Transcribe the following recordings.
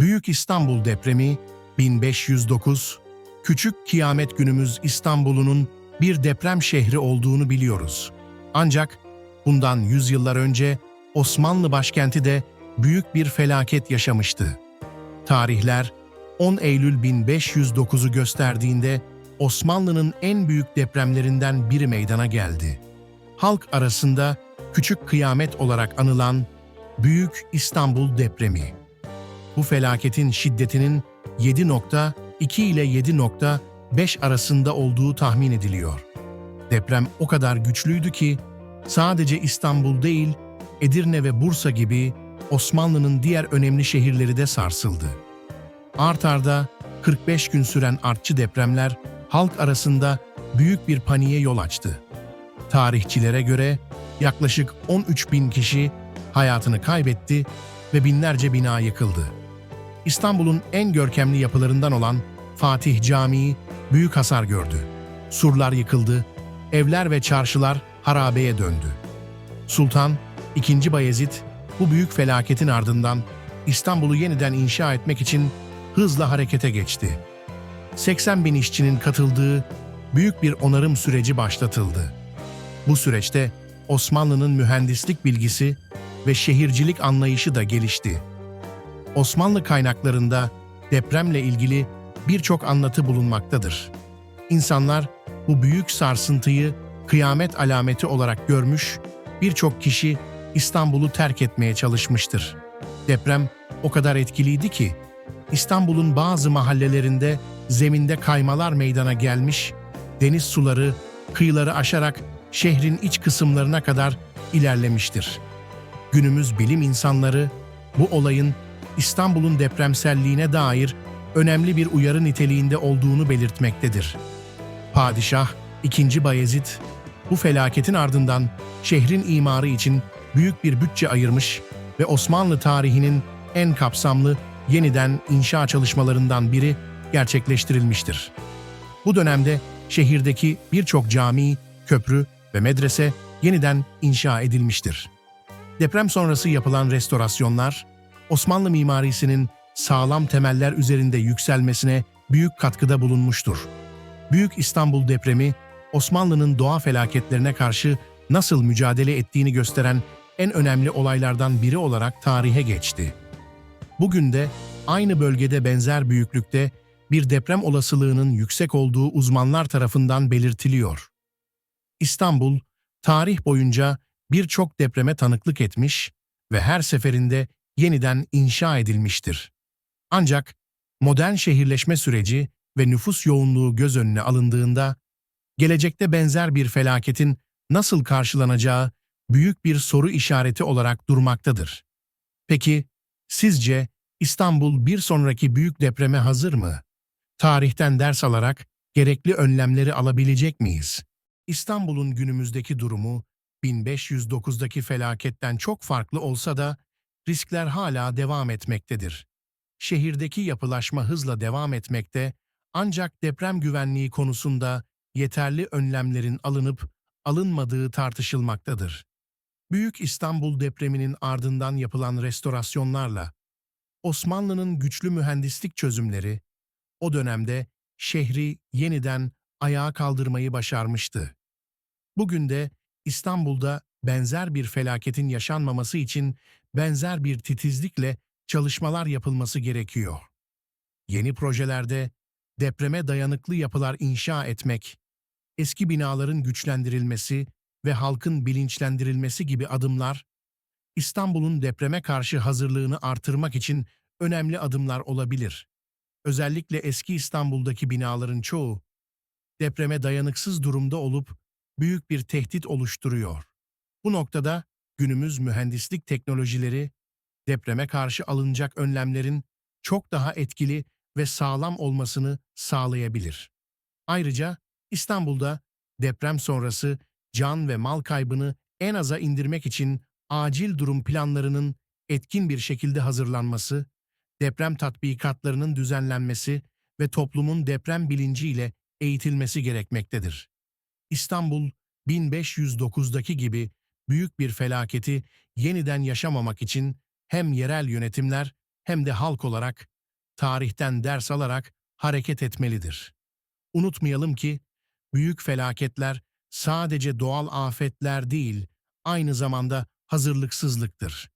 Büyük İstanbul depremi 1509, küçük kıyamet günümüz İstanbul'un bir deprem şehri olduğunu biliyoruz. Ancak bundan yüzyıllar önce Osmanlı başkenti de büyük bir felaket yaşamıştı. Tarihler 10 Eylül 1509'u gösterdiğinde Osmanlı'nın en büyük depremlerinden biri meydana geldi. Halk arasında küçük kıyamet olarak anılan Büyük İstanbul depremi. Bu felaketin şiddetinin 7.2 ile 7.5 arasında olduğu tahmin ediliyor. Deprem o kadar güçlüydü ki sadece İstanbul değil, Edirne ve Bursa gibi Osmanlı'nın diğer önemli şehirleri de sarsıldı. Art arda 45 gün süren artçı depremler halk arasında büyük bir paniğe yol açtı. Tarihçilere göre yaklaşık 13 bin kişi hayatını kaybetti ve binlerce bina yıkıldı. İstanbul'un en görkemli yapılarından olan Fatih Camii büyük hasar gördü. Surlar yıkıldı, evler ve çarşılar harabeye döndü. Sultan II. Bayezid bu büyük felaketin ardından İstanbul'u yeniden inşa etmek için hızla harekete geçti. 80 bin işçinin katıldığı büyük bir onarım süreci başlatıldı. Bu süreçte Osmanlı'nın mühendislik bilgisi ve şehircilik anlayışı da gelişti. Osmanlı kaynaklarında depremle ilgili birçok anlatı bulunmaktadır. İnsanlar bu büyük sarsıntıyı kıyamet alameti olarak görmüş, birçok kişi İstanbul'u terk etmeye çalışmıştır. Deprem o kadar etkiliydi ki İstanbul'un bazı mahallelerinde zeminde kaymalar meydana gelmiş, deniz suları kıyıları aşarak şehrin iç kısımlarına kadar ilerlemiştir. Günümüz bilim insanları bu olayın İstanbul'un depremselliğine dair önemli bir uyarı niteliğinde olduğunu belirtmektedir. Padişah II. Bayezid bu felaketin ardından şehrin imarı için büyük bir bütçe ayırmış ve Osmanlı tarihinin en kapsamlı yeniden inşa çalışmalarından biri gerçekleştirilmiştir. Bu dönemde şehirdeki birçok cami, köprü ve medrese yeniden inşa edilmiştir. Deprem sonrası yapılan restorasyonlar, Osmanlı mimarisinin sağlam temeller üzerinde yükselmesine büyük katkıda bulunmuştur. Büyük İstanbul depremi, Osmanlı'nın doğa felaketlerine karşı nasıl mücadele ettiğini gösteren en önemli olaylardan biri olarak tarihe geçti. Bugün de aynı bölgede benzer büyüklükte bir deprem olasılığının yüksek olduğu uzmanlar tarafından belirtiliyor. İstanbul, tarih boyunca birçok depreme tanıklık etmiş ve her seferinde yeniden inşa edilmiştir. Ancak modern şehirleşme süreci ve nüfus yoğunluğu göz önüne alındığında, gelecekte benzer bir felaketin nasıl karşılanacağı büyük bir soru işareti olarak durmaktadır. Peki, sizce İstanbul bir sonraki büyük depreme hazır mı? Tarihten ders alarak gerekli önlemleri alabilecek miyiz? İstanbul'un günümüzdeki durumu 1509'daki felaketten çok farklı olsa da riskler hala devam etmektedir. Şehirdeki yapılaşma hızla devam etmekte ancak deprem güvenliği konusunda yeterli önlemlerin alınıp alınmadığı tartışılmaktadır. Büyük İstanbul depreminin ardından yapılan restorasyonlarla Osmanlı'nın güçlü mühendislik çözümleri o dönemde şehri yeniden ayağa kaldırmayı başarmıştı. Bugün de İstanbul'da benzer bir felaketin yaşanmaması için benzer bir titizlikle çalışmalar yapılması gerekiyor. Yeni projelerde depreme dayanıklı yapılar inşa etmek, eski binaların güçlendirilmesi ve halkın bilinçlendirilmesi gibi adımlar, İstanbul'un depreme karşı hazırlığını artırmak için önemli adımlar olabilir. Özellikle eski İstanbul'daki binaların çoğu, depreme dayanıksız durumda olup büyük bir tehdit oluşturuyor. Bu noktada günümüz mühendislik teknolojileri, depreme karşı alınacak önlemlerin çok daha etkili ve sağlam olmasını sağlayabilir. Ayrıca İstanbul'da deprem sonrası can ve mal kaybını en aza indirmek için acil durum planlarının etkin bir şekilde hazırlanması, deprem tatbikatlarının düzenlenmesi ve toplumun deprem bilinciyle eğitilmesi gerekmektedir. İstanbul 1509'daki gibi büyük bir felaketi yeniden yaşamamak için hem yerel yönetimler hem de halk olarak, tarihten ders alarak hareket etmelidir. Unutmayalım ki, büyük felaketler sadece doğal afetler değil, aynı zamanda hazırlıksızlıktır.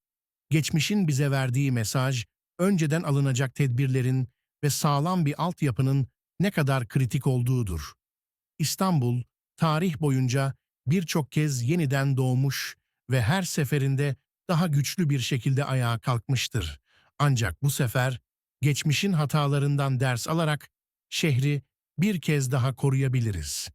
Geçmişin bize verdiği mesaj, önceden alınacak tedbirlerin ve sağlam bir altyapının ne kadar kritik olduğudur. İstanbul, tarih boyunca birçok kez yeniden doğmuş ve her seferinde daha güçlü bir şekilde ayağa kalkmıştır. Ancak bu sefer geçmişin hatalarından ders alarak şehri bir kez daha koruyabiliriz.